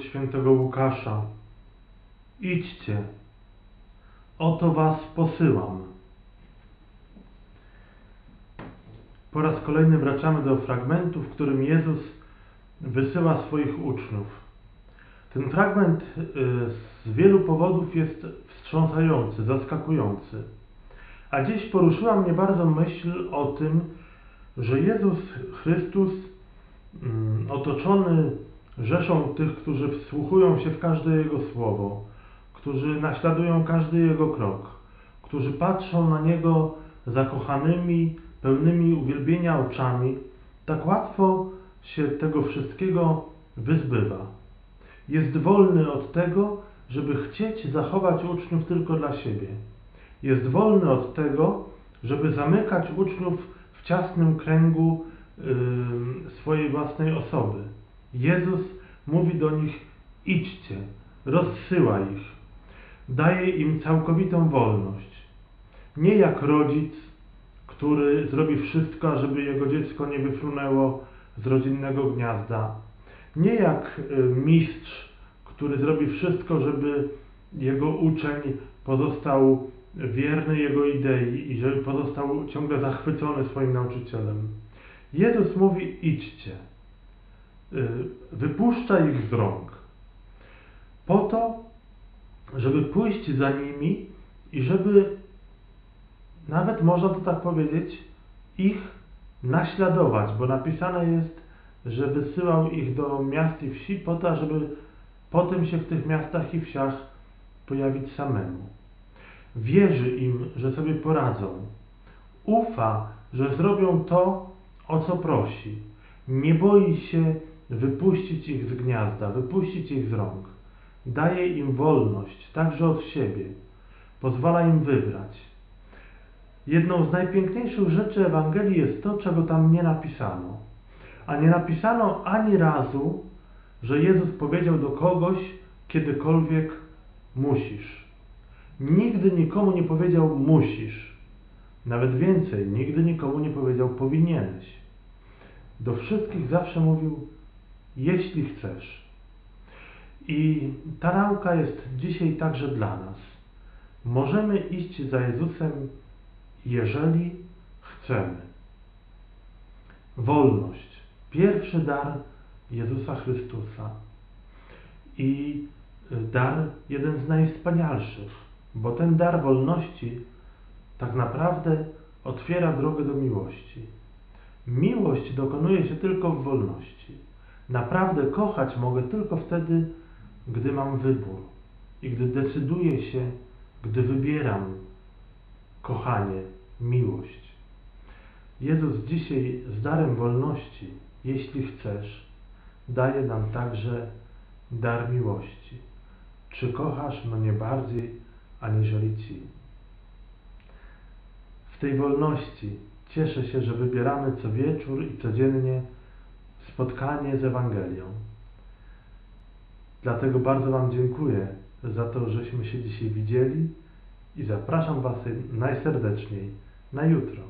świętego Łukasza. Idźcie, oto was posyłam. Po raz kolejny wracamy do fragmentu, w którym Jezus wysyła swoich uczniów. Ten fragment y, z wielu powodów jest wstrząsający, zaskakujący. A dziś poruszyła mnie bardzo myśl o tym, że Jezus Chrystus, mm, otoczony rzeszą tych, którzy wsłuchują się w każde Jego słowo, którzy naśladują każdy Jego krok, którzy patrzą na Niego zakochanymi, pełnymi uwielbienia oczami, tak łatwo się tego wszystkiego wyzbywa. Jest wolny od tego, żeby chcieć zachować uczniów tylko dla siebie. Jest wolny od tego, żeby zamykać uczniów w ciasnym kręgu yy, swojej własnej osoby. Jezus mówi do nich: idźcie, rozsyła ich, daje im całkowitą wolność. Nie jak rodzic, który zrobi wszystko, żeby jego dziecko nie wyfrunęło z rodzinnego gniazda. Nie jak y, mistrz, który zrobi wszystko, żeby jego uczeń pozostał wierny jego idei i żeby pozostał ciągle zachwycony swoim nauczycielem. Jezus mówi: idźcie, wypuszcza ich z rąk, po to, żeby pójść za nimi i żeby nawet można to tak powiedzieć, ich naśladować, bo napisane jest, że wysyłał ich do miast i wsi po to, żeby potem się w tych miastach i wsiach pojawić samemu. Wierzy im, że sobie poradzą. Ufa, że zrobią to, o co prosi. Nie boi się wypuścić ich z gniazda, wypuścić ich z rąk. Daje im wolność, także od siebie. Pozwala im wybrać. Jedną z najpiękniejszych rzeczy Ewangelii jest to, czego tam nie napisano. A nie napisano ani razu, że Jezus powiedział do kogoś kiedykolwiek musisz. Nigdy nikomu nie powiedział musisz. Nawet więcej, nigdy nikomu nie powiedział powinieneś. Do wszystkich zawsze mówił jeśli chcesz. I ta nauka jest dzisiaj także dla nas. Możemy iść za Jezusem jeżeli chcemy. Wolność. Pierwszy dar Jezusa Chrystusa. I dar jeden z najwspanialszych, bo ten dar wolności tak naprawdę otwiera drogę do miłości. Miłość dokonuje się tylko w wolności. Naprawdę kochać mogę tylko wtedy, gdy mam wybór i gdy decyduję się, gdy wybieram kochanie, miłość. Jezus dzisiaj z darem wolności, jeśli chcesz, daje nam także dar miłości. Czy kochasz mnie bardziej aniżeli Ci? W tej wolności cieszę się, że wybieramy co wieczór i codziennie spotkanie z Ewangelią. Dlatego bardzo Wam dziękuję za to, żeśmy się dzisiaj widzieli i zapraszam Was najserdeczniej na jutro.